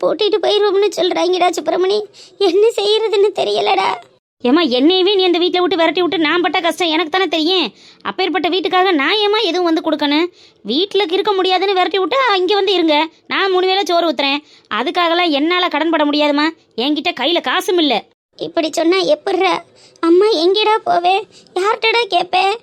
போட்டுட்டு போயிருவோம்னு சொல்றாங்கடா சுப்பிரமணி. என்ன செய்யறதுன்னு தெரியலடா. ஏமா என்னையவே நீ அந்த வீட்டில் விட்டு விரட்டி விட்டு நான் பட்ட கஷ்டம் எனக்கு தானே தெரியும்? அப்பேற்பட்ட வீட்டுக்காக நான் ஏமா எதுவும் வந்து கொடுக்கணும்? வீட்டில் இருக்க முடியாதுன்னு விரட்டி விட்டு இங்கே வந்து இருங்க. நான் மூணு வேளை சோறு ஊத்துறேன். அதுக்காகலாம் என்னால் கடன் பட முடியாதுமா என்கிட்ட கையில் காசும் இல்லை. இப்படி சொன்னா எப்படிரா அம்மா எங்கடா போவே? யார்கிட்டடா கேட்பேன்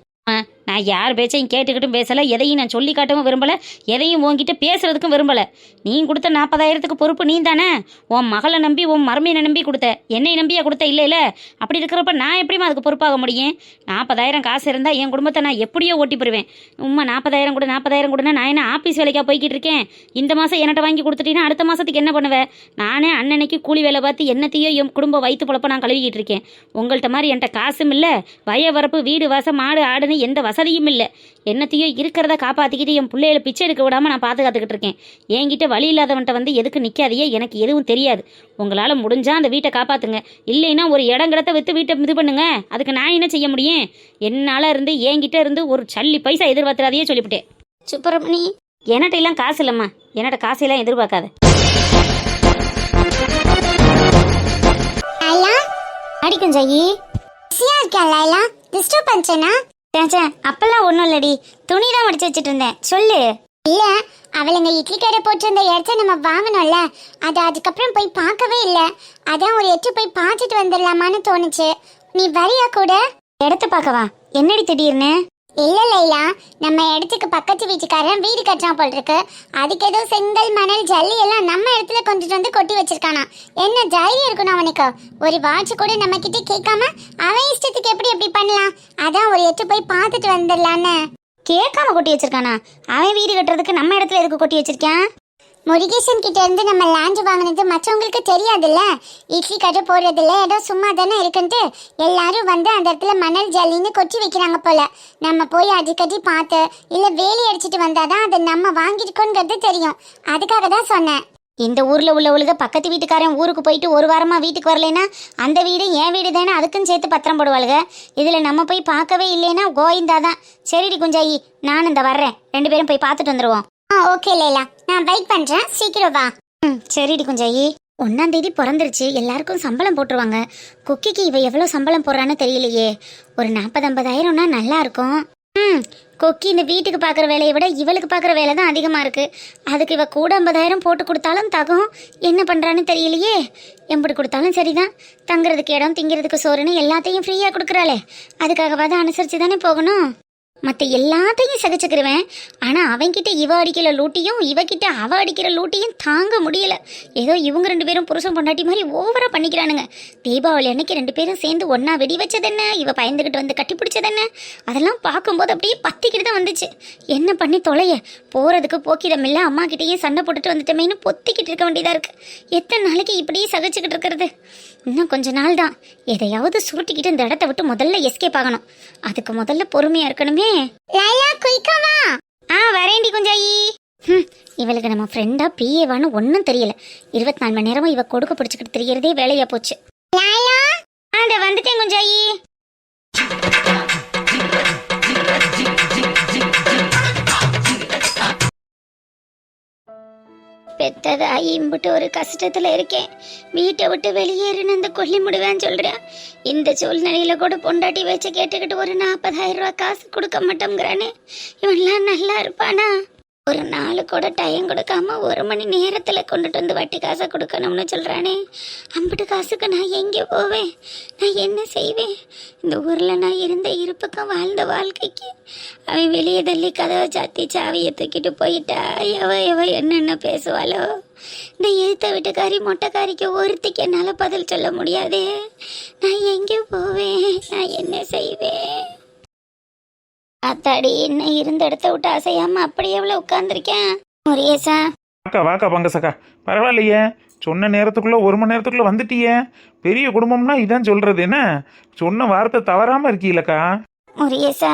நான் யார் பேச்சையும் கேட்டுக்கிட்டும் பேசலை எதையும் நான் சொல்லி காட்டவும் விரும்பல எதையும் உங்ககிட்ட பேசுறதுக்கும் விரும்பல. நீ கொடுத்த நாற்பதாயிரத்துக்கு பொறுப்பு நீ தானே உன் மகளை நம்பி உன் மருமையை நம்பி கொடுத்த என்னை நம்பியா கொடுத்த? இல்லை இல்லை. அப்படி இருக்கிறப்ப நான் எப்படிமா அதுக்கு பொறுப்பாக முடியும்? நாற்பதாயிரம் காசு இருந்தால் என் குடும்பத்தை நான் எப்படியோ ஓட்டி போடுவேன். உம்மா நாற்பதாயிரம் கூட நாற்பதாயிரம் கூடனா நான் என்ன ஆஃபீஸ் வேலைக்கா போய்கிட்டு இருக்கேன்? இந்த மாதம் என்கிட்ட வாங்கி கொடுத்துட்டீங்கன்னா அடுத்த மாதத்துக்கு என்ன பண்ணுவேன் நானே அன்னன்னைக்கு கூலி வேலை பார்த்து என்னத்தையோ என் குடும்ப வயிற்று பொழப்ப நான் கழுவிக்கிட்டு இருக்கேன். உங்கள்கிட்ட மாதிரி என்கிட்ட காசும் இல்லை. வய வரப்பு வீடு வாசம் மாடு ஆடுன்னு எந்த வசதியும் இல்லை. என்னத்தையோ இருக்கிறத காப்பாற்றிக்கிட்டு என் பிள்ளைகளை பிச்சை எடுக்க விடாமல் நான் பாதுகாத்துக்கிட்டு இருக்கேன். என்கிட்ட வழி இல்லாதவன்ட்ட வந்து எதுக்கு நிற்காதையே எனக்கு எதுவும் தெரியாது. உங்களால் முடிஞ்சா அந்த வீட்டை காப்பாற்றுங்க இல்லைன்னா ஒரு இடங்கிடத்த விற்று வீட்டை இது பண்ணுங்க. அதுக்கு நான் என்ன செய்ய முடியும்? என்னால் இருந்து என்கிட்ட இருந்து ஒரு சல்லி பைசா எதிர்பார்த்துறாதையே சொல்லிவிட்டேன். சுப்பிரமணி. என்கிட்ட எல்லாம் காசு இல்லைம்மா. என்கிட்ட காசெல்லாம் எதிர்பார்க்காத. அடிக்கும் ஜெயி பிஸியா இருக்கா லைலா? டிஸ்டர்ப் பண்ணிச்சேனா சேச்சே அப்பெல்லாம் ஒன்றும் இல்லடி. துணி தான் மடிச்சு வச்சுட்டு இருந்தேன் சொல்லு. இல்ல அவளுங்க இட்லி கடை போட்டிருந்த இடத்த நம்ம வாங்கணும்ல அது அதுக்கப்புறம் போய் பார்க்கவே இல்ல. அதான் ஒரு எட்டு போய் பார்த்துட்டு வந்துடலாமான்னு தோணுச்சு. நீ வரியா கூட? இடத்த பார்க்கவா? என்னடி திடீர்னு? இல்ல லைலா. நம்ம இடத்துக்கு பக்கத்து வீட்டுக்காரன் வீடு கட்டுறான் போல் இருக்கு அதுக்கு ஏதோ செங்கல் மணல் ஜல்லி எல்லாம் நம்ம இடத்துல கொண்டுட்டு வந்து கொட்டி வச்சிருக்கானா என்ன தைரியம் இருக்கணும் அவனுக்கு? ஒரு வாட்ச் கூட நம்ம கிட்ட கேட்காம அவன் இஷ்டத்துக்கு எப்படி எப்படி பண்ணலாம்? அதான் ஒரு எட்டு போய் பார்த்துட்டு வந்துடலான்னு. கேட்காம கொட்டி வச்சிருக்கானா? அவன் வீடு கட்டுறதுக்கு நம்ம இடத்துல எதுக்கு கொட்டி வச்சிருக்கான் முருகேசன் கிட்ட இருந்து நம்ம லேண்ட் வாங்கினது மற்றவங்களுக்கு தெரியாதுல்ல? இட்லி கடை போடுறதில்ல இடம் சும்மா தானே இருக்குன்ட்டு எல்லாரும் வந்து அந்த இடத்துல மணல் ஜல்லின்னு கொட்டி வைக்கிறாங்க போல. நம்ம போய் அடிக்கடி பார்த்து இல்லை வேலி அடிச்சிட்டு வந்தாதான் அதை நம்ம வாங்கியிருக்கோங்கிறது தெரியும். அதுக்காக தான் சொன்னேன். இந்த ஊரில் உள்ளவளுக பக்கத்து வீட்டுக்காரன் ஊருக்கு போயிட்டு ஒரு வாரமாக வீட்டுக்கு வரலைன்னா அந்த வீடு என் வீடு தானே அதுக்கும் சேர்த்து பத்திரம் போடுவாளுக. இதில் நம்ம போய் பார்க்கவே இல்லைன்னா கோயிந்தா தான். சரிடி குஞ்சாயி நான் இந்த வர்றேன். ரெண்டு பேரும் போய் பார்த்துட்டு வந்துடுவோம் ஆ ஓகே லேலா. நான் வெயிட் பண்றேன். சீக்கிரம் வா. ம் சரிடி குஞ்சாயி. ஒன்னாம் தேதி பிறந்துருச்சு. எல்லாருக்கும் சம்பளம் போட்டுருவாங்க. குக்கிக்கு இவ எவ்வளோ சம்பளம் போடுறான்னு தெரியலையே. ஒரு நாற்பது ஐம்பதாயிரம்னா நல்லா இருக்கும். ம் கொக்கி இந்த வீட்டுக்கு பார்க்குற வேலையை விட இவளுக்கு பார்க்குற வேலை தான் அதிகமாக இருக்கு. அதுக்கு இவ கூட ஐம்பதாயிரம் போட்டு கொடுத்தாலும் தகும். என்ன பண்ணுறான்னு தெரியலையே. எம்படி கொடுத்தாலும் சரிதான். தங்குறதுக்கு இடம் திங்கிறதுக்கு சோறுன்னு எல்லாத்தையும் ஃப்ரீயாக கொடுக்குறாளே. அதுக்காகவாது அனுசரித்து தானே போகணும். மற்ற எல்லாத்தையும் சகிச்சுக்கிருவேன். ஆனால் அவன்கிட்ட இவ அடிக்கிற லூட்டியும் இவகிட்ட அவ அடிக்கிற லூட்டியும் தாங்க முடியல. ஏதோ இவங்க ரெண்டு பேரும் புருஷன் பொண்டாட்டி மாதிரி ஓவராக பண்ணிக்கிறானுங்க. தீபாவளி அன்னைக்கு ரெண்டு பேரும் சேர்ந்து ஒன்றா வெடி வச்சதென்ன? இவ பயந்துக்கிட்டு வந்து கட்டி பிடிச்சதென்ன? அதெல்லாம் பார்க்கும்போது அப்படியே பத்திக்கிட்டு தான் வந்துச்சு. என்ன பண்ணி தொலைய? போகிறதுக்கு போக்கிடம் இல்லை. அம்மா கிட்டேயும் சண்டை போட்டுட்டு வந்துட்டோமேனு பொத்திக்கிட்டு இருக்க வேண்டியதாக இருக்குது எத்தனை நாளைக்கு இப்படியே சகிச்சுக்கிட்டு இருக்கிறது? இன்னும் கொஞ்ச நாள் தான் எதையாவது சுருட்டிக்கிட்டு இந்த இடத்த விட்டு முதல்ல எஸ்கேப் ஆகணும். அதுக்கு முதல்ல பொறுமையா இருக்கணுமே. லைலா குயிக்கா வா. ஆ வரேன்டி குஞ்சாயி. ஹம், இவளுக்கு நம்ம ஃப்ரெண்டா பிஏவான்னு ஒன்றும் தெரியல. இருபத்தி நாலு மணி நேரமும் இவ கொடுக்க பிடிச்சிக்கிட்டு தெரியறதே வேலையா போச்சு. ஆண்ட வந்துட்டேன் குஞ்சாயி. பெத்ததாயி இம்புட்டு ஒரு கஷ்டத்துல இருக்கேன். வீட்டை விட்டு வெளியேறுன்னு இந்த கொல்லி முடுவேன்னு சொல்றேன் இந்த சூழ்நிலையில கூட பொண்டாட்டி வச்சு கேட்டுக்கிட்டு ஒரு நாற்பதாயிரம் ரூபா காசு கொடுக்க மாட்டோங்கிறானே இவன்லாம் நல்லா இருப்பானா? ஒரு நாள் கூட டைம் கொடுக்காம ஒரு மணி நேரத்தில் கொண்டுட்டு வந்து வட்டி காசை கொடுக்கணும்னு சொல்கிறானே அம்பிட்டு காசுக்கு நான் எங்கே போவேன்? நான் என்ன செய்வேன்? இந்த ஊரில் நான் இருந்த இருப்புக்கும் வாழ்ந்த வாழ்க்கைக்கு அவன் வெளியே தள்ளி கதவை சாத்தி சாவியை தூக்கிட்டு போயிட்டா? எவ எவ என்னென்ன பேசுவாளோ? இந்த எழுத்த வீட்டுக்காரி மொட்டைக்காரிக்கு ஒருத்திக்கு என்னால் பதில் சொல்ல முடியாதே. நான் எங்கே போவேன்? நான் என்ன செய்வேன்? அத்தாடி என்ன இருந்த இடத்த விட்டு அசையாம அப்படியே எவ்வளோ உட்காந்துருக்கேன் முருகேசா வாக்கா வாக்கா பங்கசக்கா. பரவாயில்லையே. சொன்ன நேரத்துக்குள்ள ஒரு மணி நேரத்துக்குள்ள வந்துட்டியே. பெரிய குடும்பம்னா இதான் சொல்றது என்ன? சொன்ன வார்த்தை தவறாம இருக்கீங்களக்கா முருகேசா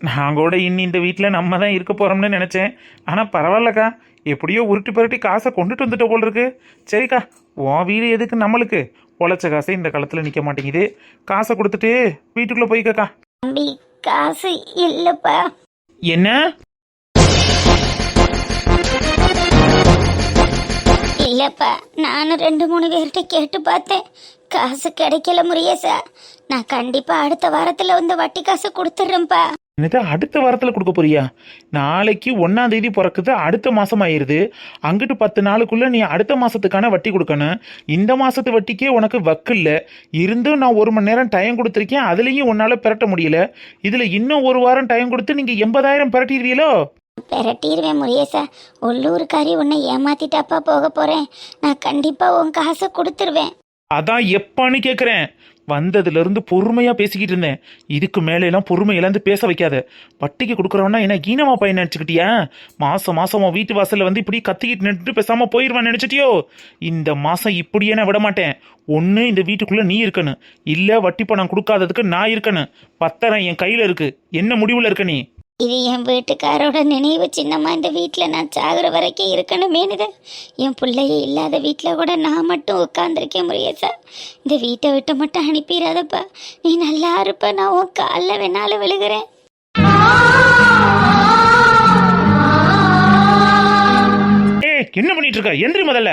நான் கூட இன்னி இந்த வீட்டில் நம்ம தான் இருக்க போகிறோம்னு நினச்சேன். ஆனால் பரவாயில்லக்கா. எப்படியோ உருட்டி புரட்டி காசை கொண்டுட்டு வந்துட்ட போல் இருக்கு. சரிக்கா உன் வீடு எதுக்கு நம்மளுக்கு? உழைச்ச காசை இந்த காலத்தில் நிற்க மாட்டேங்குது. காசை கொடுத்துட்டு வீட்டுக்குள்ளே போய்க்கக்கா. தம்பி காசு இல்லப்பா. என்ன? இல்லப்பா நானும் ரெண்டு மூணு பேர்கிட்ட கேட்டு பார்த்தேன். காசு கிடைக்கல முருகேசா. நான் கண்டிப்பா அடுத்த வாரத்துல வந்து வட்டி காசு கொடுத்துட்றேன்ப்பா. என்னது அடுத்த வாரத்தில் கொடுக்க போறியா? நாளைக்கு ஒன்றாம் தேதி பிறக்குது அடுத்த மாதம் ஆயிருது. அங்கிட்டு பத்து நாளுக்குள்ள நீ அடுத்த மாசத்துக்கான வட்டி கொடுக்கணும். இந்த மாசத்து வட்டிக்கே உனக்கு வக்கு இல்லை. இருந்தும் நான் ஒரு மணி நேரம் டைம் கொடுத்துருக்கேன் அதுலேயும் உன்னால் பிரட்ட முடியல. இதில் இன்னும் ஒரு வாரம் டைம் கொடுத்து நீங்கள் எண்பதாயிரம் பிரட்டிடுவீங்களோ பெரட்டிடுவேன் முருகேசா. உள்ளூர்காரி உன்னை ஏமாத்திட்டாப்பா போக போறேன். நான் கண்டிப்பா உன் காசை கொடுத்துருவேன். அதான் எப்பான்னு கேட்குறேன் வந்ததுல இருந்து பொறுமையா பேசிக்கிட்டு இருந்தேன். இதுக்கு மேல எல்லாம் பொறுமை இழந்து பேச வைக்காத. பட்டிக்கு கொடுக்குறவனா என்ன ஈனமா பையன் நினைச்சுக்கிட்டியா? மாசம் மாசம் உன் வீட்டு வாசல்ல வந்து இப்படி கத்திக்கிட்டு நின்றுட்டு பேசாம போயிடுவான்னு நினைச்சிட்டியோ? இந்த மாசம் இப்படியே நான் விட மாட்டேன். ஒண்ணு இந்த வீட்டுக்குள்ள நீ இருக்கணும். இல்ல வட்டி பணம் கொடுக்காததுக்கு நான் இருக்கணும். பத்தரம் என் கையில இருக்கு. என்ன முடிவுல இருக்க நீ? இது என் வீட்டுக்காரோட நினைவு சின்னமா இந்த வீட்டில் நான் சாகுற வரைக்கும் இருக்கணுமேனுது என் பிள்ளைய இல்லாத வீட்டில் கூட நான் மட்டும் உட்காந்துருக்கேன் முருகேசா இந்த வீட்டை விட்டு மட்டும் அனுப்பிடாதப்பா. நீ நல்லா இருப்ப. நான் உன் காலில் வேணாலும் விழுகிறேன். என்ன பண்ணிட்டு இருக்க? எந்திரி முதல்ல.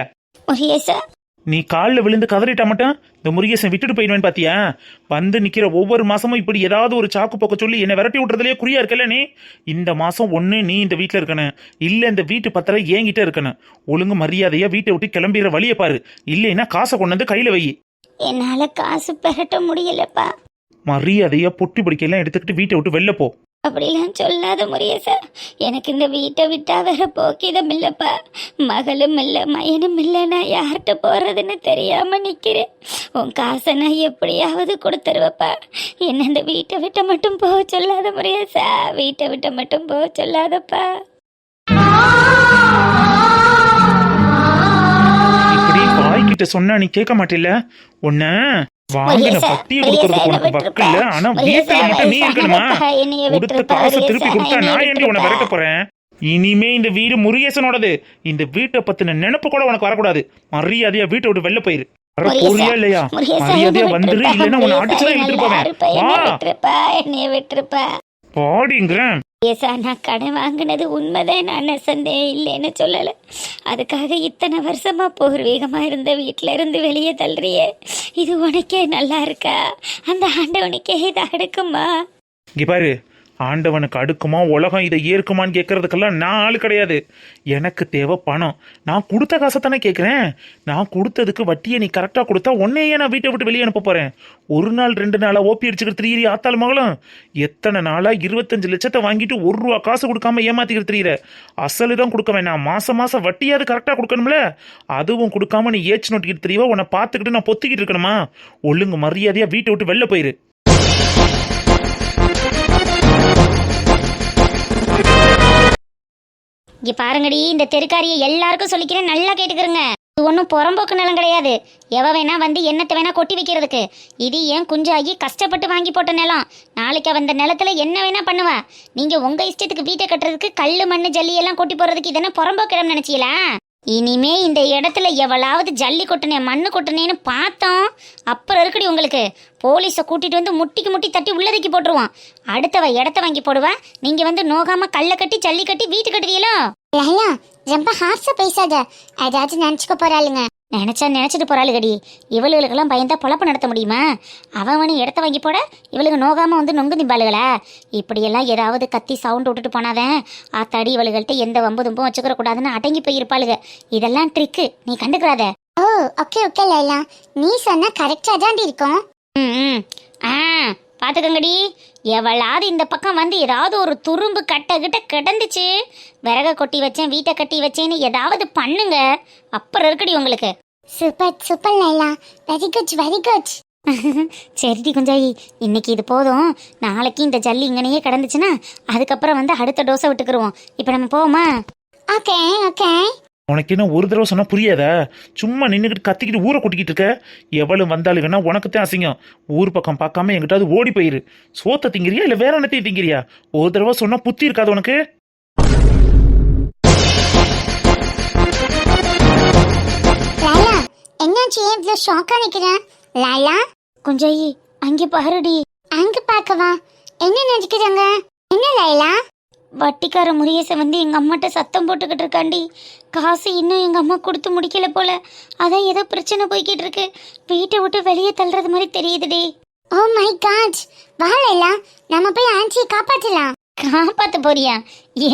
முருகேசா நீ காலில் விழுந்து கதறிட்டா மட்டும் இந்த முருகேசன் விட்டுட்டு போயிடுவேன் பாத்தியா? வந்து நிக்கிற ஒவ்வொரு மாசமும் இப்படி ஏதாவது ஒரு சாக்கு போக்க சொல்லி என்னை விரட்டி விட்டுறதுலயே குறியா இருக்கல நீ? இந்த மாசம் ஒண்ணு நீ இந்த வீட்ல இருக்கணும். இல்ல இந்த வீட்டு பத்திரம் என்கிட்ட இருக்கணும். ஒழுங்கு மரியாதையா வீட்டை விட்டு கிளம்பிடுற வழியை பாரு. இல்லைன்னா காசை கொண்டு வந்து கையில வை. என்னால் காசு பெரட்ட முடியலப்பா. மரியாதையா பொட்டி பிடிக்கலாம் எடுத்துக்கிட்டு வீட்டை விட்டு வெளில போ. அப்படிலாம் சொல்லாத முருகேசா. எனக்கு இந்த வீட்டை விட்டா வேற போக்கிதம் இல்லைப்பா. மகளும் இல்லை மயனும் இல்லை நான் யார்கிட்ட போறதுன்னு தெரியாம நிக்கிறேன். உன் காசை நான் எப்படியாவது கொடுத்துருவப்பா. என்ன இந்த வீட்டை விட்ட மட்டும் போக சொல்லாத முருகேசா. வீட்டை விட்ட மட்டும் போக சொல்லாதப்பா. இப்படி வாய்கிட்ட சொன்னா நீ கேட்க மாட்டில்ல? உன்ன வாங்கின பட்டியை கொடுக்கறதுக்கு உனக்கு முருகேசா, வக்கு இல்ல ஆனா வீட்டுல மட்டும் நீ இருக்கணுமா கொடுத்த காசை திருப்பி கொடுத்தா நான் ஏண்டி உன்னை விரட்ட. போறேன்? இனிமே இந்த வீடு முருகேசனோடது. இந்த வீட்டை பத்தின நினைப்பு கூட உனக்கு வரக்கூடாது. மரியாதையா வீட்டை விட்டு வெளில போயிரு. போறியா இல்லையா? மரியாதையா வந்துரு இல்லைன்னா உன்னை அடிச்சுதான் நல்லா எடுத்துட்டு போவேன். இருப்பா, வா. பாடிங்கிறேன். ஏசா நான் கடன் வாங்கினது உண்மைதான் நான் நெசந்தே இல்லைன்னு சொல்லலை. அதுக்காக இத்தனை வருஷமா பூர்வீகமா இருந்த வீட்டில இருந்து வெளியே தள்ளுறியே. இது உனக்கே நல்லா இருக்கா? அந்த ஆண்டவனுக்கே இது அடுக்குமா இங்கே பாரு ஆண்டவனுக்கு அடுக்குமா உலகம் இதை ஏற்குமான்னு கேட்கறதுக்கெல்லாம் நான் ஆள் கிடையாது. எனக்கு தேவை பணம். நான் கொடுத்த காசை தானே கேட்குறேன். நான் கொடுத்ததுக்கு வட்டியை நீ கரெக்டாக கொடுத்தா உன்னையே நான் வீட்டை விட்டு வெளியே அனுப்ப போகிறேன் ஒரு நாள் ரெண்டு நாளாக ஓப்பி அடிச்சுக்கிற திரியிறி ஆத்தாள் மகளும் எத்தனை நாளாக இருபத்தஞ்சு லட்சத்தை வாங்கிட்டு ஒரு ரூபா காசு கொடுக்காம ஏமாத்திக்கிற திரியிற? அசலு தான் கொடுக்க வேணாம். மாதம் மாதம் வட்டியாவது கரெக்டாக கொடுக்கணும்ல? அதுவும் கொடுக்காம நீ ஏச்சு நோட்டிக்கிட்டு தெரியவா உன்னை பார்த்துக்கிட்டு நான் பொத்திக்கிட்டு இருக்கணுமா? ஒழுங்கு மரியாதையாக வீட்டை விட்டு வெளில போயிரு. இங்க பாருங்கடி இந்த தெருக்காரியை எல்லாருக்கும் சொல்லிக்கிறேன் நல்லா கேட்டுக்கிறங்க. இது ஒன்றும் புறம்போக்கு நிலம் கிடையாது. எவ வேணா வந்து என்னத்தை வேணா கொட்டி வைக்கிறதுக்கு. இது ஏன் குஞ்சாகி கஷ்டப்பட்டு வாங்கி போட்ட நிலம்? நாளைக்கு அவ நிலத்துல என்ன வேணா பண்ணுவா. நீங்க உங்க இஷ்டத்துக்கு வீட்டை கட்டுறதுக்கு கல் மண்ணு ஜல்லி எல்லாம் கொட்டி போறதுக்கு இதெல்லாம் புறம்போக்கு இடம் நினைச்சீங்களா? இனிமே இந்த இடத்துல எவளாவது ஜல்லி கொட்டினே மண்ணு கொட்டினேன்னு பார்த்தோம். அப்புறம் இருக்குடி உங்களுக்கு. போலீஸை கூட்டிட்டு வந்து முட்டிக்கு முட்டி தட்டி உள்ளதுக்கு போட்டுருவான் அடுத்தவ இடத்த வாங்கி போடுவா. நீங்க வந்து நோகாம கல்லை கட்டி ஜல்லி கட்டி வீட்டு கட்டுவீங்களோ? லைலா ரொம்ப ஹார்ஷா பேசாத. ஏதாச்சும் நினச்சிக்க போறாளுங்க. நினைச்சா நினைச்சிட்டு போறாளுகடி. இவளுகளுக்கெல்லாம் பயந்தா பொழப்பு நடத்த முடியுமா? அவனு இடத்த வாங்கி போட இவளுக்கு நோகாம வந்து நொங்கு நிம்பாளுகளா இப்படியெல்லாம் ஏதாவது கத்தி சவுண்ட் விட்டுட்டு போனாதான் ஆத்தாடி இவளுகள்ட்ட எந்த வம்பு தும்பும் வச்சுக்கிற கூடாதுன்னு அடங்கி போயிருப்பாளுக. இதெல்லாம் ட்ரிக்கு நீ கண்டுக்கிறாத. Oh okay okay Laila. நீ சொன்னா கரெக்டா தான் இருக்கும். ம். ஆ. பாத்துக்கங்கடி எவளாவது இந்த பக்கம் வந்து ஏதாவது ஒரு துரும்பு கட்ட கிட்ட கிடந்துச்சு. விறக கொட்டி வச்சேன் வீட்டை கட்டி வச்சேன்னு ஏதாவது பண்ணுங்க. அப்புறம் இருக்குடி உங்களுக்கு. Super super Laila very good very good சரிடி குஞ்சாயி இன்னைக்கு இது போதும். நாளைக்கு இந்த ஜல்லி இங்கனையே கிடந்துச்சுன்னா அதுக்கப்புறம் வந்து அடுத்த டோஸை விட்டுக்குருவோம். இப்போ நம்ம போவோமா? ஓகே ஓகே உனக்கு என்ன ஒரு தடவை சொன்னால் புரியாதா? சும்மா நின்றுக்கிட்டு கத்திக்கிட்டு ஊரை கொட்டிக்கிட்டு இருக்க? எவ்வளவு வந்தாலும் வேணா உனக்கு தான் அசிங்கம். ஊர் பக்கம் பார்க்காம எங்கிட்டாவது ஓடி போயிரு. சோத்த திங்கிறியா இல்லை வேற என்னத்தையும் திங்கிறியா? ஒரு தடவை சொன்னால் புத்தி இருக்காது உனக்கு? லாலா என்னாச்சு? ஏன் இவ்வளோ ஷாக்கா நிக்கிறேன் லாலா குஞ்சாயி அங்கே பாருடி. அங்க பார்க்கவா? என்ன நினைக்கிறாங்க என்ன லைலா? வட்டிக்கார முருகேசன் வந்து எங்க அம்மாட்ட சத்தம் போட்டுக்கிட்டு இருக்காண்டி. காசு இன்னும் எங்க அம்மா கொடுத்து முடிக்கல போல. அதான் ஏதோ பிரச்சனை போய்கிட்டு இருக்கு. வீட்டை விட்டு வெளியே தள்ளுறது மாதிரி தெரியுதுடி. ஓ மை காட் வா லைலா நம்ம போய் ஆன்ச்சியை காப்பாத்தலாம். காப்பாத்த போறியா?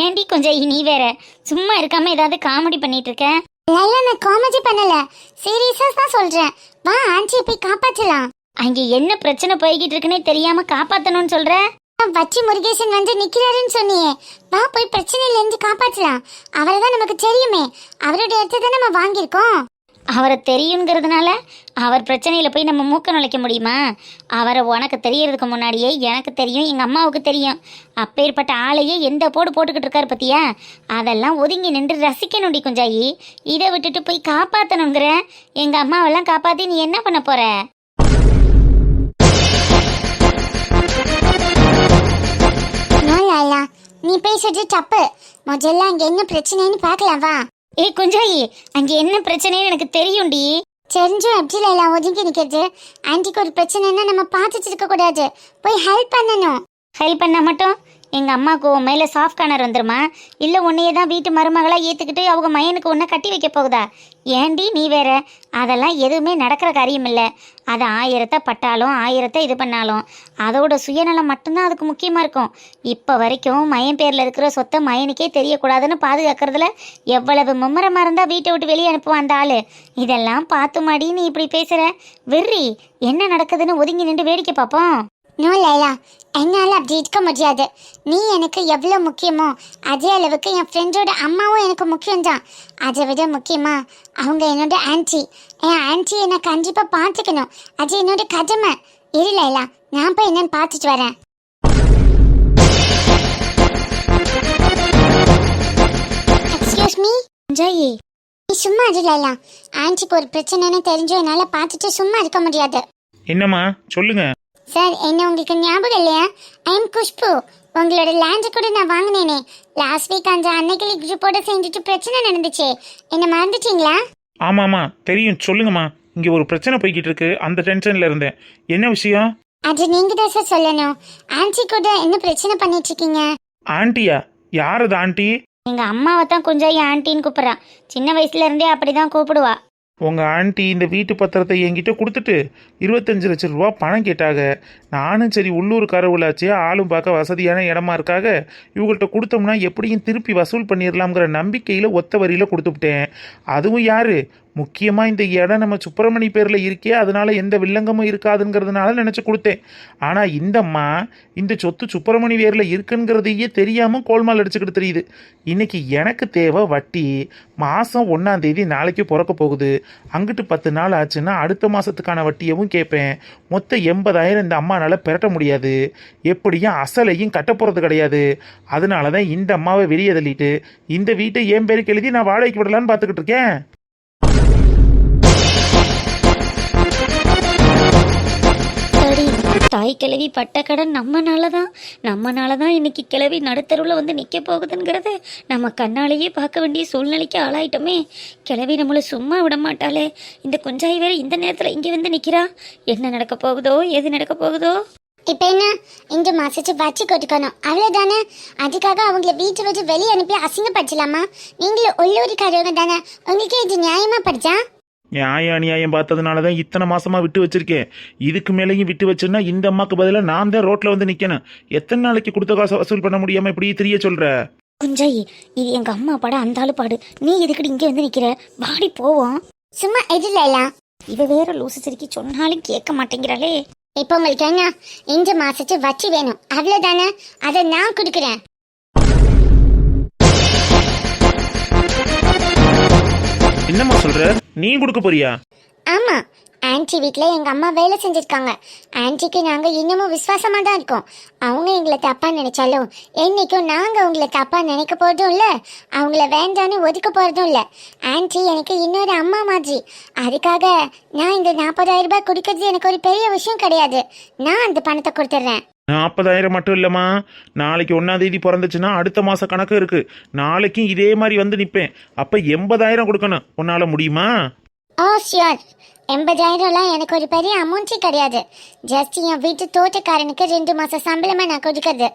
ஏண்டி கொஞ்சம் நீ வேற? சும்மா இருக்காம ஏதாவது காமெடி பண்ணிட்டு இருக்க? லைலா நான் காமெடி பண்ணல. சீரியஸா தான் சொல்றேன். வா ஆன்ச்சியை போய் காப்பாத்தலாம். அங்க என்ன பிரச்சனை போய்கிட்டு இருக்குன்னே தெரியாம காப்பாத்தணும்னு சொல்ற? வச்சி முருகேசன் வந்து நிக்கிறாருன்னு சொன்னியே. வா போய் பிரச்சனையில இருந்து காப்பாத்தலாம் அவரை தான் நமக்கு தெரியுமே. அவருடைய இடத்தை தான் நம்ம வாங்கியிருக்கோம். அவரை தெரியுங்கிறதுனால அவர் பிரச்சனையில் போய் நம்ம மூக்க நுழைக்க முடியுமா? அவரை உனக்கு தெரியறதுக்கு முன்னாடியே எனக்கு தெரியும் எங்கள் அம்மாவுக்கு தெரியும். அப்பேற்பட்ட ஆளையே எந்த போடு போட்டுக்கிட்டு இருக்காரு பத்தியா? அதெல்லாம் ஒதுங்கி நின்று ரசிக்கணும்டி குஞ்சாயி. இதை விட்டுட்டு போய் காப்பாற்றணுங்கிற எங்கள் அம்மாவெல்லாம் காப்பாற்றி நீ என்ன பண்ண போகிற லைலா நீ பேசுறது தப்பு. முதல்ல அங்க என்ன பிரச்சனைன்னு பார்க்கலாம் வா. ஏய் குஞ்சாயி அங்க என்ன பிரச்சனைன்னு எனக்கு தெரியும்டி. தெரிஞ்சும் எப்படி லைலா ஒதுங்கி நிக்கிறது? ஆன்ட்டிக்கு ஒரு பிரச்சனைன்னா நம்ம பார்த்துட்டு இருக்க கூடாது. போய் ஹெல்ப் பண்ணணும். ஹெல்ப் பண்ணா மட்டும் எங்கள் அம்மாவுக்கு உன் மேலே சாஃப்ட் கார்னர் வந்துருமா? இல்லை உன்னையே தான் வீட்டு மருமகளாக ஏற்றுக்கிட்டு அவங்க மையனுக்கு உன்னை கட்டி வைக்க போகுதா? ஏண்டி நீ வேற? அதெல்லாம் எதுவுமே நடக்கிற காரியம் இல்லை. அது ஆயிரத்தை பட்டாலும் ஆயிரத்தை இது பண்ணாலும். அதோட சுயநலம் மட்டும்தான் அதுக்கு முக்கியமாக இருக்கும். இப்போ வரைக்கும் மயன் பேரில் இருக்கிற சொத்தை மயனுக்கே தெரியக்கூடாதுன்னு பாதுகாக்கிறதுல எவ்வளவு மும்முரமாக இருந்தால் வீட்டை விட்டு வெளியே அனுப்புவான் அந்த ஆள்? இதெல்லாம் பார்த்து மாடி நீ இப்படி பேசுகிற வெறி என்ன நடக்குதுன்னு ஒதுங்கி நின்று வேடிக்கை பார்ப்போம். நோ லைலா என்னால் அப்படி இருக்க முடியாது. நீ எனக்கு எவ்வளோ முக்கியமோ அதே அளவுக்கு என் ஃப்ரெண்டோட அம்மாவும் எனக்கு முக்கியம்தான். அதை விட முக்கியமா அவங்க என்னோட ஆன்ட்டி என் ஆன்ட்டி என்னை கண்டிப்பாக பார்த்துக்கணும். அது என்னோட கடமை இரு லைலா நான் போய் என்னன்னு பார்த்துட்டு வரேன். Excuse me Jaayi. நீ சும்மா இரு லைலா. ஆன்ட்டிக்கு ஒரு பிரச்சனைன்னு தெரிஞ்சும் என்னால் பார்த்துட்டு சும்மா இருக்க முடியாது. என்னம்மா? சொல்லுங்க. சார் என்ன உங்களுக்கு ஞாபகம் இல்லையா? ஐ எம் குஷ்பு உங்களோட லேண்ட் கூட நான் வாங்கினேனே. லாஸ்ட் வீக் அந்த அன்னைக்கு குரூப்போட சேர்ந்துட்டு பிரச்சனை நடந்துச்சு. என்ன மறந்துட்டீங்களா? ஆமாம்மா தெரியும். சொல்லுங்கம்மா. இங்கே ஒரு பிரச்சனை போய்கிட்டு இருக்கு அந்த டென்ஷனில் இருந்தேன். என்ன விஷயம்? அது நீங்க தான் சார் சொல்லணும். ஆன்ட்டி கூட என்ன பிரச்சனை பண்ணிட்டு இருக்கீங்க ஆண்டியா? யார் அது ஆண்டி? எங்கள் அம்மாவை தான் கொஞ்சம் என் ஆண்டின்னு கூப்பிட்றா சின்ன வயசுல இருந்தே அப்படி தான் கூப்பிடுவா. உங்கள் ஆண்டி இந்த வீட்டு பத்திரத்தை என்கிட்ட கொடுத்துட்டு இருபத்தஞ்சு லட்சம் ரூபா பணம் கேட்டாங்க. நானும் சரி உள்ளூர் உள்ளூர்காரவுளாச்சே ஆளும் பார்க்க வசதியான இடமா இருக்காக. இவங்கள்ட்ட கொடுத்தோம்னா எப்படியும் திருப்பி வசூல் பண்ணிடலாம்ங்கிற நம்பிக்கையில் ஒத்த வரியில் கொடுத்துவிட்டேன் அதுவும் யார்? முக்கியமாக இந்த இடம் நம்ம சுப்பிரமணி பேரில் இருக்கே அதனால் எந்த வில்லங்கமும் இருக்காதுங்கிறதுனால நினச்சி கொடுத்தேன். ஆனால் இந்தம்மா இந்த சொத்து சுப்பிரமணி பேரில் இருக்குங்கிறதையே தெரியாமல் கோல்மால் அடிச்சுக்கிட்டு தெரியுது. இன்னைக்கு எனக்கு தேவை வட்டி. மாதம் ஒன்றாந்தேதி நாளைக்கு பிறக்க போகுது. அங்கிட்டு பத்து நாள் ஆச்சுன்னா அடுத்த மாதத்துக்கான வட்டியவும் கேட்பேன் மொத்தம் எண்பதாயிரம் இந்த அம்மானால் பெரட்ட முடியாது. எப்படியும் அசலையும் கட்ட போகிறது கிடையாது. அதனால தான் இந்த அம்மாவை வெளியே தள்ளிட்டு இந்த வீட்டை என் பேருக்கு எழுதி நான் வாடகைக்கு விடலான்னு பார்த்துக்கிட்டு இருக்கேன். தாய் கிழவி பட்ட கடன் நம்மனால தான் நம்மனால தான் இன்னைக்கு கிழவி நடுத்தருவில் வந்து நிற்க போகுதுங்கிறத நம்ம கண்ணாலேயே பார்க்க வேண்டிய சூழ்நிலைக்கு ஆளாயிட்டோமே. கிழவி நம்மளை சும்மா விட மாட்டாளே இந்த குஞ்சாய் வேற இந்த நேரத்தில் இங்கே வந்து நிற்கிறா என்ன நடக்க போகுதோ எது நடக்க போகுதோ? இப்போ என்ன? இந்த மாசத்து வச்சு கொட்டுக்கணும். அவ்வளோதானே அதுக்காக அவங்கள வீட்டை விட்டு வெளியே அனுப்பி அசிங்கப்படுத்தலாமா? நீங்களும் உள்ளூர்காரவங்க தானே. உங்களுக்கே இது நியாயமா படிச்சா? நியாயம் அநியாயம் பார்த்ததுனால தான் இத்தனை மாசமா விட்டு வச்சிருக்கேன். இதுக்கு மேலேயும் விட்டு வச்சிருந்தா இந்த அம்மாவுக்கு பதிலாக நான் தான் ரோட்டில் வந்து நிற்கணும் எத்தனை நாளைக்கு கொடுத்த காசு வசூல் பண்ண முடியாமல் இப்படி தெரிய சொல்கிற குஞ்சாயி இது எங்கள் அம்மா பாட அந்த ஆளு பாடு. நீ எதுக்கடி இங்கே வந்து நிற்கிற பாடி போவோம். சும்மா எதிரிலாம் இவ வேற லூசு சிரிக்கி சொன்னாலும் கேட்க மாட்டேங்கிறாளே. இப்போ உங்களுக்கு என்ன? இந்த மாசத்து வச்சு வேணும். அவ்வளோதானே அதை நான் கொடுக்குறேன். என்னம்மா சொல்ற? நீ கொடுக்க போறியா? ஆமா. ஆன்ட்டி வீட்டில் எங்கள் அம்மா வேலை செஞ்சுருக்காங்க. ஆன்ட்டிக்கு நாங்கள் இன்னமும் விசுவாசமாக தான் இருக்கோம். அவங்க எங்களை தப்பாக நினைச்சாலும் என்னைக்கும் நாங்கள் அவங்கள தப்பாக நினைக்க போகிறதும் இல்லை. அவங்கள வேண்டான்னு ஒதுக்க போகிறதும் இல்லை. ஆன்ட்டி எனக்கு இன்னொரு அம்மா மாதிரி. அதுக்காக நான் இந்த நாற்பதாயிரம் ரூபாய் கொடுக்கறது எனக்கு ஒரு பெரிய விஷயம் கிடையாது. நான் அந்த பணத்தை கொடுத்துட்றேன். நாற்பதாயிரம் மட்டும் இல்லைம்மா. நாளைக்கு ஒன்றாம் தேதி பிறந்துச்சுன்னா அடுத்த மாத கணக்கு இருக்கு. நாளைக்கும் இதே மாதிரி வந்து நிற்பேன் அப்போ எண்பதாயிரம் கொடுக்கணும். உன்னால் முடியுமா? ஓ ஷியோர் எண்பதாயிரம்லாம் எனக்கு ஒரு பெரிய அமௌண்ட்டே கிடையாது. ஜஸ்ட் என் வீட்டு தோட்டக்காரனுக்கு ரெண்டு மாதம் சம்பளமாக நான் கொடுக்கறது.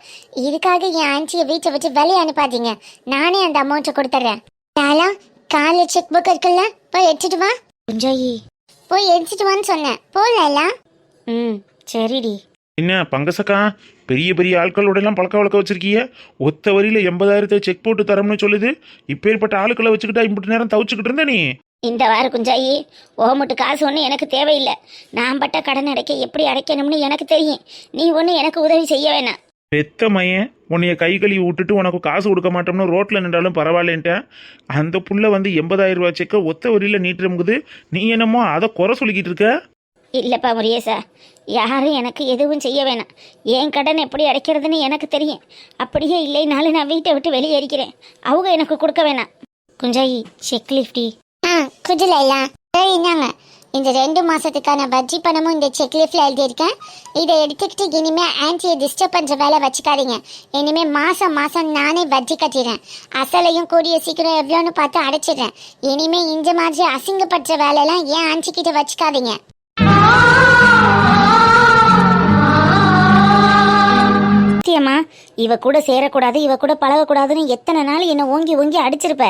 இதுக்காக என் ஆன்ட்டியை வீட்டை விட்டு வெளியே அனுப்பாதீங்க. நானே அந்த அமௌண்ட்டை கொடுத்துட்றேன் லாலா காலைல செக் புக் இருக்குல்ல? போய் எடுத்துட்டு வா. குஞ்சாயி போய் எடுத்துட்டு வான்னு சொன்னேன். போகலா ம் சரிடி. என்ன பங்கசக்கா? பெரிய பெரிய ஆட்களோட எல்லாம் பழக்க வழக்க வச்சிருக்கீங்க ஒத்த வரியில எண்பதாயிரத்தை செக் போட்டு தரம்னு சொல்லுது. இப்பேற்பட்ட ஆளுக்களை வச்சுக்கிட்டா இப்படி நேரம் தவிச்சுக்கிட்டு இருந்த நீ? இந்த வார குஞ்சாயி ஓமுட்டு காசு ஒன்று எனக்கு தேவையில்லை. நான் பட்ட கடன் அடைக்க எப்படி அடைக்கணும்னு எனக்கு தெரியும். நீ ஒன்று எனக்கு உதவி செய்ய வேணாம். பெத்த மையன் உன்னைய கை கழுவி விட்டுட்டு உனக்கு காசு கொடுக்க மாட்டோம்னு ரோட்ல நின்றாலும் பரவாயில்லன்ட்டேன் அந்த புள்ள வந்து எண்பதாயிரம் ரூபாய் செக்க ஒத்த வரியில நீட்டுறமுக்குது நீ என்னமோ அதை குறை சொல்லிக்கிட்டு இருக்க? இல்லைப்பா முருகேசா யாரும் எனக்கு எதுவும் செய்ய வேணாம். என் கடன் எப்படி அடைக்கிறதுன்னு எனக்கு தெரியும். அப்படியே இல்லைனாலும் நான் வீட்டை விட்டு வெளியேறிக்கிறேன். அவங்க எனக்கு கொடுக்க வேணாம். குஞ்சாயி செக் லிஃப்டி ஆ குஜிலைலா சரி இந்தாங்க. இந்த ரெண்டு மாதத்துக்கான பட்ஜி பணமும் இந்த செக்லீஃப்ல எழுதியிருக்கேன். இதை எடுத்துக்கிட்டு இனிமேல் ஆன்ட்டியை டிஸ்டர்ப் பண்ணுற வேலை வச்சுக்காதீங்க. இனிமேல் மாதம் மாதம் நானே பட்ஜி கட்டிடுறேன். அசலையும் கூடிய சீக்கிரம் எவ்வளோன்னு பார்த்து அடைச்சிடுறேன். இனிமேல் இந்த மாதிரி அசிங்கப்படுற வேலையெல்லாம் ஏன் ஆன்ட்டி கிட்ட வச்சுக்காதீங்க. சத்தியம்மா இவ கூட சேரக்கூடாது இவ கூட பழகக்கூடாதுன்னு எத்தனை நாள் என்னை ஓங்கி ஓங்கி அடிச்சிருப்ப.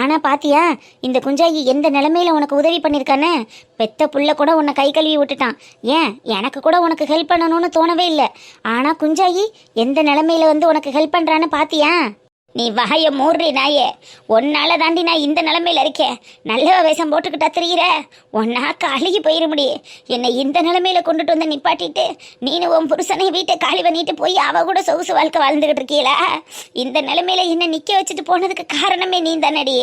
ஆனா பாத்தியா இந்த குஞ்சாயி எந்த நிலைமையில உனக்கு உதவி பண்ணிருக்கானே பெத்த புள்ள கூட உன்னை கை கழுவி விட்டுட்டான். ஏன்? எனக்கு கூட உனக்கு ஹெல்ப் பண்ணணும்னு தோணவே இல்லை. ஆனா குஞ்சாயி எந்த நிலைமையில வந்து உனக்கு ஹெல்ப் பண்றான்னு பாத்தியா? நீ வகைய மூடுறி நாயே. உன்னால தாண்டி நான் இந்த நிலமையில இருக்கேன். நல்ல வேஷம் போட்டுக்கிட்டா தெரியுற? உன்னாக்க அழுகி போயிட முடியும் என்னை இந்த நிலமையில கொண்டுட்டு வந்து நிப்பாட்டிட்டு நீனு உன் புருஷனை வீட்டை காலி பண்ணிட்டு போய் அவ கூட சொகுசு வாழ்க்கை வாழ்ந்துகிட்டு இருக்கீங்களா இந்த நிலமையில என்ன நிக்க வச்சுட்டு போனதுக்கு காரணமே நீ தானடி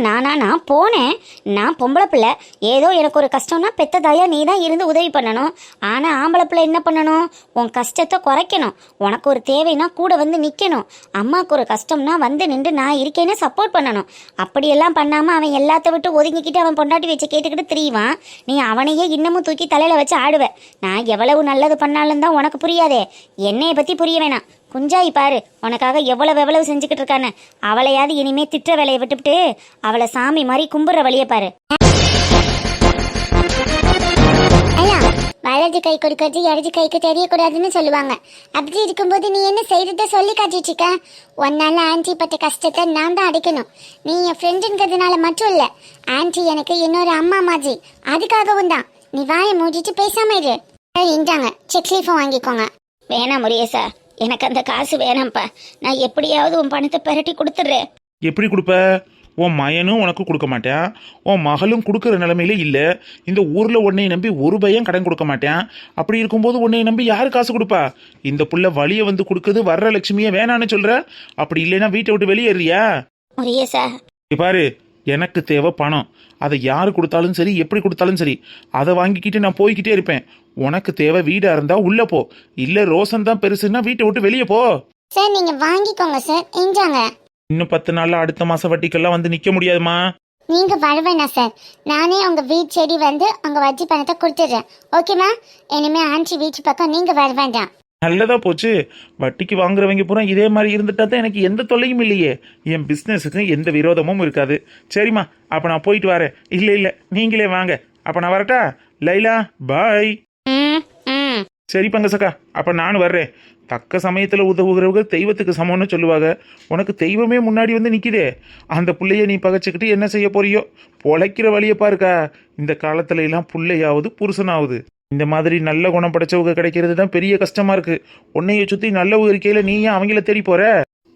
நானா நான் போனேன். நான் பொம்பளை பிள்ளை. ஏதோ எனக்கு ஒரு கஷ்டம்னா பெத்த தாயா நீ தான் இருந்து உதவி பண்ணணும். ஆனால் ஆம்பளை பிள்ளை என்ன பண்ணணும்? உன் கஷ்டத்தை குறைக்கணும். உனக்கு ஒரு தேவைன்னா கூட வந்து நிற்கணும் அம்மாவுக்கு ஒரு கஷ்டம்னா வந்து நின்று நான் இருக்கேன்னு சப்போர்ட் பண்ணணும். அப்படியெல்லாம் பண்ணாமல் அவன் எல்லாத்த விட்டு ஒதுங்கிக்கிட்டு அவன் பொண்டாட்டி வச்சு கேட்டுக்கிட்டு திரியுவான். நீ அவனையே இன்னமும் தூக்கி தலையில் வச்சு ஆடுவ. நான் எவ்வளவு நல்லது பண்ணாலும் தான் உனக்கு புரியாதே. என்னையை பற்றி புரிய வேணாம். குஞ்சாய் பாரு உனக்காக எவ்வளவு எவ்வளவு செஞ்சுக்கிட்டு இருக்கான்னு. அவளையாவது இனிமே திட்டுற வேலையை விட்டுவிட்டு அவளை சாமி மாதிரி கும்பிடுற வழியை பாரு. வலது கை கொடுக்கறது இடது கைக்கு தெரியக்கூடாதுன்னு சொல்லுவாங்க. அப்படி இருக்கும்போது நீ என்ன செய்யறத சொல்லி காட்டிட்டு இருக்க? உன்னால ஆன்ட்டி பட்ட கஷ்டத்தை நான் தான் அடைக்கணும். நீ என் ஃப்ரெண்டுங்கிறதுனால மட்டும் இல்ல ஆன்ட்டி எனக்கு இன்னொரு அம்மா மாதிரி. அதுக்காகவும் தான். நீ வாயை மூடிட்டு பேசாம இரு. இந்தாங்க செக் லீஃபும் வாங்கிக்கோங்க. வேணாம் முருகேசா. எனக்கு அந்த காசு வேணாம்ப்பா. நான் எப்படியாவது உன் பணத்தை பெரட்டி கொடுத்துட்றேன். எப்படி கொடுப்ப? உன் மயனும் உனக்கு கொடுக்க மாட்டேன். உன் மகளும் கொடுக்குற நிலைமையில இல்லை. இந்த ஊரில் உன்னைய நம்பி ஒரு பையன் கடன் கொடுக்க மாட்டேன். அப்படி இருக்கும்போது உன்னைய நம்பி யாரு காசு கொடுப்பா? இந்த புள்ள வழியை வந்து கொடுக்குது வர்ற லட்சுமியை வேணான்னு சொல்ற. அப்படி இல்லைன்னா வீட்டை விட்டு வெளியேறியா முருகேசா பாரு எனக்கு தேவை பணம். அதை யாரு கொடுத்தாலும் சரி எப்படி கொடுத்தாலும் சரி. அதை வாங்கிக்கிட்டு நான் போய்கிட்டே இருப்பேன். உனக்கு தேவை வீடா இருந்தா உள்ள போ. இல்ல ரோசன் தான் பெருசுன்னா வீட்டை விட்டு வெளியே போ. சார் நீங்க வாங்கிக்கோங்க சார். இந்தாங்க. இன்னும் பத்து நாள்ல அடுத்த மாசம் வட்டிக்கெல்லாம் வந்து நிக்க முடியாதுமா? நீங்க வரவேணா சார். நானே உங்க வீட்டு செடி வந்து உங்க வட்டி பணத்தை கொடுத்துடுறேன். ஓகேமா இனிமே ஆன்ட்டி வீட்டு பக்கம் நீங்க வர வேண்டாம். நல்லதா போச்சு. வட்டிக்கு வாங்குறவங்க பூரா இதே மாதிரி இருந்துட்டா தான் எனக்கு எந்த தொல்லையும் இல்லையே. என் பிஸ்னஸுக்கு எந்த விரோதமும் இருக்காது. சரிம்மா அப்போ நான் போயிட்டு வரேன். இல்லை இல்லை நீங்களே வாங்க. அப்போ நான் வரட்டா? லைலா பாய் சரி பங்கசக்கா அப்போ நானும் வர்றேன். தக்க சமயத்தில் உதவுகிறவங்க தெய்வத்துக்கு சமம்னு சொல்லுவாங்க. உனக்கு தெய்வமே முன்னாடி வந்து நிற்கிதே அந்த பிள்ளைய நீ பகச்சிக்கிட்டு என்ன செய்ய போறியோ? பொழைக்கிற வழியை பாருக்கா. இந்த காலத்துல எல்லாம் புள்ளையாவது புருஷனாவது. இந்த மாதிரி நல்ல குணம் படைச்சவங்க கிடைக்கிறது தான் பெரிய கஷ்டமா இருக்கு. உன்னைய சுற்றி நல்லவங்க இருக்கையில் நீ ஏன் அவங்கள தேடி போற?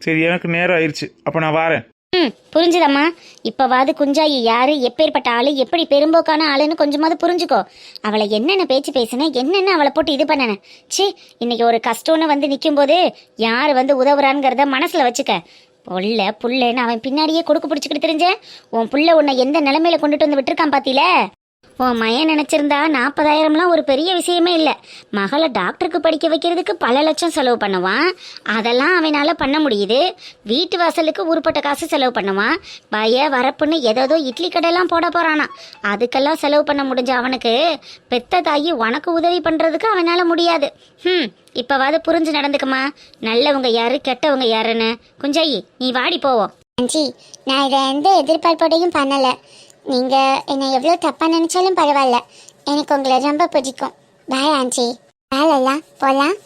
சரி எனக்கு நேரம் ஆயிடுச்சு அப்போ நான் வாரேன். ம் புரிஞ்சுதம்மா. இப்போவாது குஞ்சாயி யாரு எப்பேற்பட்ட ஆளு எப்படி பெரும்போக்கான ஆளுன்னு கொஞ்சமாவது புரிஞ்சுக்கோ. அவளை என்னென்ன பேச்சு பேசினேன் என்னென்ன அவளை போட்டு இது பண்ணனேன் ச்சே இன்னைக்கு ஒரு கஷ்டம்னு வந்து நிக்கும்போது யார் வந்து உதவுறாங்கிறத மனசில் வச்சுக்க. பொல்ல புள்ளன்னு அவன் பின்னாடியே கொடுக்கு பிடிச்சிக்கிட்டு தெரிஞ்சேன். உன் புள்ள உன்னை எந்த நிலைமையில கொண்டுட்டு வந்து விட்டுருக்கான் பாத்தியில உன் மயன் நினச்சிருந்தா நாற்பதாயிரம்லாம் ஒரு பெரிய விஷயமே இல்லை. மகளை டாக்டருக்கு படிக்க வைக்கிறதுக்கு பல லட்சம் செலவு பண்ணுவான். அதெல்லாம் அவனால் பண்ண முடியுது. வீட்டு வாசலுக்கு உருப்பட்ட காசு செலவு பண்ணுவான். பய வரப்புன்னு ஏதோ இட்லி கடையெல்லாம் போட போகிறானா அதுக்கெல்லாம் செலவு பண்ண முடிஞ்ச அவனுக்கு பெத்த தாயி உனக்கு உதவி பண்ணுறதுக்கு அவனால் முடியாது. ம் இப்போவாது புரிஞ்சு நடந்துக்குமா நல்லவங்க யாரு கெட்டவங்க யாருன்னு. குஞ்சாயி நீ வாடி போவோம். நான் இதை எந்த எதிர்பார்ப்போடையும் பண்ணலை. நீங்கள் என்னை எவ்வளோ தப்பாக நினச்சாலும் பரவாயில்ல. எனக்கு உங்களை ரொம்ப பிடிக்கும். பாய் ஆன்ட்டி வேலைலாம் போகலாம்